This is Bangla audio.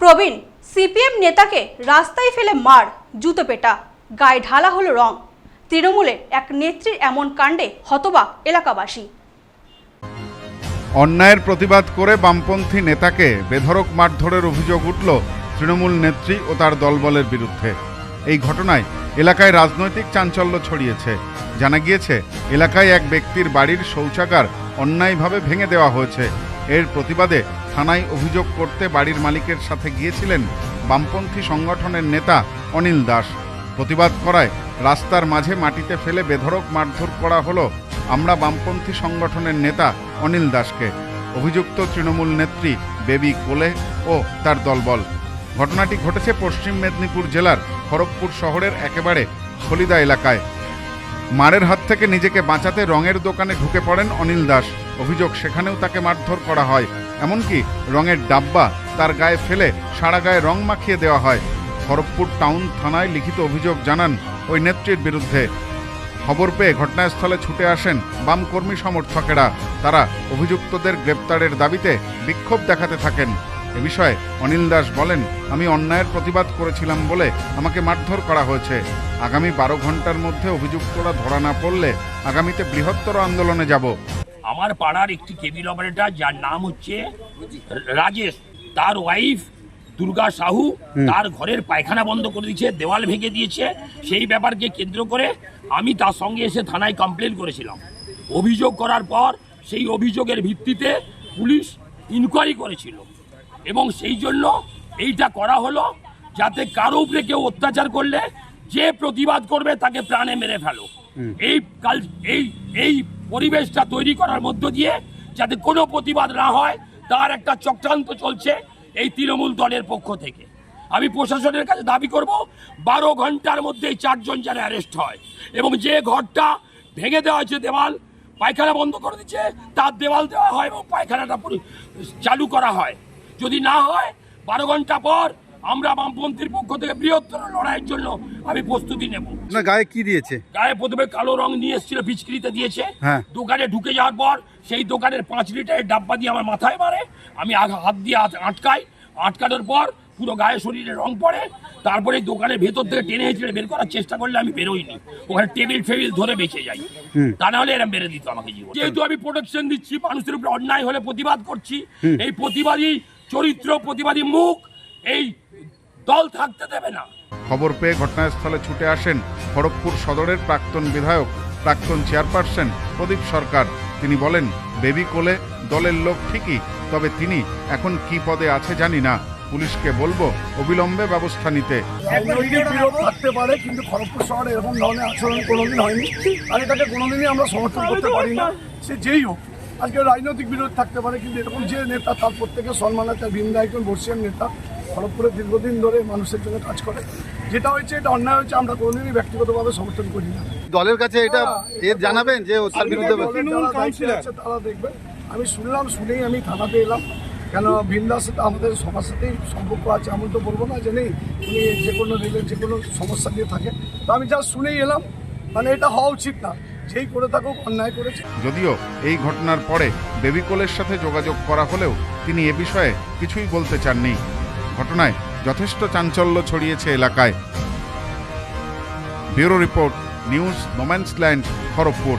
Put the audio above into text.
প্রবীণ, সিপিএম নেতাকে রাস্তায় ফেলে মার, জুতো পেটা, গায়ে ঢালা হলো রং। তৃণমূলের এক নেত্রীর এমন কাণ্ডে হতবাক এলাকাবাসী। অন্যায়ের প্রতিবাদ করে বামপন্থী নেতাকে বেধড়ক মারধরের অভিযোগ উঠল তৃণমূল নেত্রী ও তার দলবলের বিরুদ্ধে। এই ঘটনায় এলাকায় রাজনৈতিক চাঞ্চল্য ছড়িয়েছে। জানা গিয়েছে, এলাকায় এক ব্যক্তির বাড়ির শৌচাগার অন্যায়ভাবে ভেঙে দেওয়া হয়েছে। এর প্রতিবাদে থানায় অভিযোগ করতে বাড়ির মালিকের সাথে গিয়েছিলেন বামপন্থী সংগঠনের নেতা অনিল দাস। প্রতিবাদ করায় রাস্তার মাঝে মাটিতে ফেলে বেধড়ক মারধর করা হলো আমরা বামপন্থী সংগঠনের নেতা অনিল দাসকে। অভিযুক্ত তৃণমূল নেত্রী বেবি কোলে ও তার দলবল। ঘটনাটি ঘটেছে পশ্চিম মেদিনীপুর জেলার খড়গপুর শহরের একেবারে খলিদা এলাকায়। মারের হাত থেকে নিজেকে বাঁচাতে রঙের দোকানে ঢুকে পড়েন অনিল দাস। অভিযোগ, সেখানেও তাকে মারধর করা হয়। এমনকি রঙের ডাব্বা তার গায়ে ফেলে সারা গায়ে রং মাখিয়ে দেওয়া হয়। খড়গপুর টাউন থানায় লিখিত অভিযোগ জানান ওই নেত্রীর বিরুদ্ধে। খবর পেয়ে ঘটনাস্থলে ছুটে আসেন বাম কর্মী সমর্থকেরা। তারা অভিযুক্তদের গ্রেপ্তারের দাবিতে বিক্ষোভ দেখাতে থাকেন। এ বিষয়ে অনিল দাস বলেন আমি অন্যায়ের প্রতিবাদ করেছিলাম বলে আমাকে মারধর করা হয়েছে। আগামী বারো ঘণ্টার মধ্যে অভিযুক্তরা ধরা না পড়লে আগামীতে বৃহত্তর আন্দোলনে যাব। আমার পাড়ার একটি কেবিল অপারেটর যার নাম হচ্ছে রাজেশ। তার ওয়াইফ দুর্গা সাহু তার ঘরের পায়খানা বন্ধ করে দিয়েছে দেওয়াল ভেঙে দিয়েছে। সেই ব্যাপারকে কেন্দ্র করে আমি তার সঙ্গে এসে থানায় কমপ্লেন করেছিলাম। অভিযোগ করার পর সেই অভিযোগের ভিত্তিতে পুলিশ ইনকোয়ারি করেছিল। এবং সেই জন্য এইটা করা হলো যাতে কারও উপরে কেউ অত্যাচার করলে যে প্রতিবাদ করবে তাকে প্রাণে মেরে ফেলো। এই কাল এই এই পরিবেশটা তৈরি করার মধ্য দিয়ে যাতে কোনো প্রতিবাদ না হয় তার একটা চক্রান্ত চলছে এই তৃণমূল দলের পক্ষ থেকে। আমি প্রশাসনের কাছে দাবি করব বারো ঘণ্টার মধ্যে এই চারজন যেন অ্যারেস্ট হয় এবং যে ঘরটা ভেঙে দেওয়া হয়েছে দেওয়াল পায়খানা বন্ধ করে দিচ্ছে তার দেওয়াল দেওয়া হয় এবং পায়খানাটা চালু করা হয়। যদি না হয় বারো ঘণ্টা পর আমরা বামপন্থীর পক্ষ থেকে বৃহত্তর লড়াইয়ের জন্য আমি প্রস্তুতি নেব। আপনার গায়ে কি দিয়েছে? গায়ে প্রথমে কালো রং নিয়ে এসেছিল বিচকিরিতে দিয়েছে। হ্যাঁ। দোকানে ঢুকে যাওয়ার পর সেই দোকানের পাঁচ লিটারের ডাব্বা দিয়ে আমার মাথায় মারে আমি হাত দিয়ে আট- আটকাই। আটকানোর পর পুরো গায়ে শরীরে রং পড়ে। তারপরে দোকানের ভেতর থেকে টেনে হেঁচড়ে বের করার চেষ্টা করলে আমি বেরোইনি। ওখানে টেবিল ফেবিল ধরে বেঁচে যাই। তা না হলে এরম বেড়ে দিত আমাকে জীবন। যেহেতু আমি প্রোটেকশন দিচ্ছি মানুষের উপরে অন্যায় হলে প্রতিবাদ করছি এই প্রতিবাদী চরিত্র প্রতিবাদী মুখ এই দল থাকতে দেবে না। খবর পেয়ে ঘটনাস্থলে ছুটে আসেন খড়গপুর সদরের প্রাক্তন বিধায়ক প্রাক্তন চেয়ারপারসন প্রদীপ সরকার। তিনি বলেন বেবি কোলে দলের লোক ঠিকই তবে তিনি এখন কি পদে আছে জানি না। পুলিশকে বলব অবিলম্বে ব্যবস্থা নিতে। থাকতে পারে কিন্তু খড়গপুর শহরে এরকম ধরনের আচরণ কোনোদিন হয়নি। আর এটাকে কোনোদিনই আমরা সমর্থন করতে পারি না। সে যেই হোক আজকে রাজনৈতিক বিরোধ থাকতে পারে কিন্তু এরকম যে নেতা তার প্রত্যেকে সম্মান আছে ভিন্দা একজন বর্ষিয়ান নেতা খড়গপুরে দীর্ঘদিন ধরে মানুষের জন্য কাজ করে। যেটা হয়েছে এটা অন্যায় হয়েছে আমরা কোনোদিনই ব্যক্তিগতভাবে সমর্থন করি না। দলের কাছে এটা এর জানাবেন যে তার বিরুদ্ধে তারা দেখবে আমি শুনলাম শুনেই আমি থানাতে এলাম। কেন ভিন্দার সাথে আমাদের সবার সাথেই সম্পর্ক আছে এমন তো বলব না যে নেই উনি যে কোনো রেলের যে কোনো সমস্যা নিয়ে থাকে তো আমি যা শুনেই এলাম মানে এটা হওয়া উচিত না। যেই করে থাকুক, অন্যায় করেছে। যদিও এই ঘটনার পরে বেবি কোলের সাথে যোগাযোগ করা হলেও তিনি এ বিষয়ে কিছুই বলতে চাননি। ঘটনায় যথেষ্ট চাঞ্চল্য ছড়িয়েছে এলাকায়। Bureau report, news, no man's land, Kharagpur.